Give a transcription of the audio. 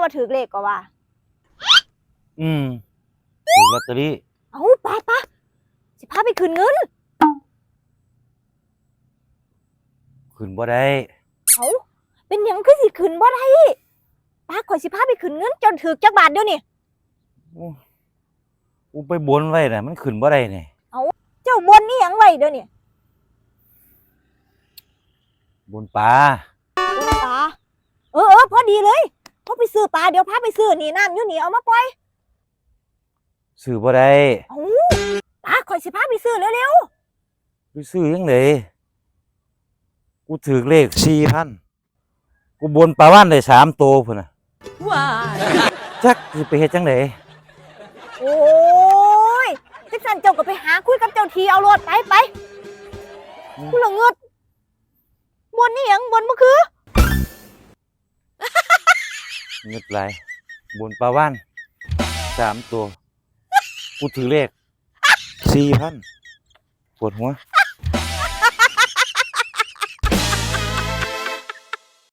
ว่าถือเลขก็ว่า อืมถือลอตเตอรี่เอ้าป้าป้าสิพาไปคืนเงินขึ้นบ่ได้เอ้าเป็นหยังคือสิคืนบ่ได้ป้าข่อยสิพาไปคืนเงินจนถือจักบาทเดียวนี่อู้กูไปบนไว้น่ะ มันขึ้นบ่ได้นี่เจ้าบนนี่หยังไว้เดี๋ยวนี้บนปลาเออปลาเออเออพอดีเลยพอไป ซื้อปลาเดี๋ยวพาไปซื้อนี่น้ำอยู่นี่เอามาปล่อยซื้อบ่ได้เอ้าป้าข่อยสิพาไปซื้อเร็วไปซื้อยังไงกูถือเลข4,000กูบนปลาว่านได้สามตัวพุ่นน่ะ Why? จักสิไปเฮ็ดจังไดๆโอ้ยจักสันเจ้าก็ไปหาคุยกับเจ้าทีเอารถไปไปกูละเงิดบนนี่หยังบนบ่คือ เงียบหลายบนปลาว่านสามตัว กูถือเลขสี่พันปวดหัว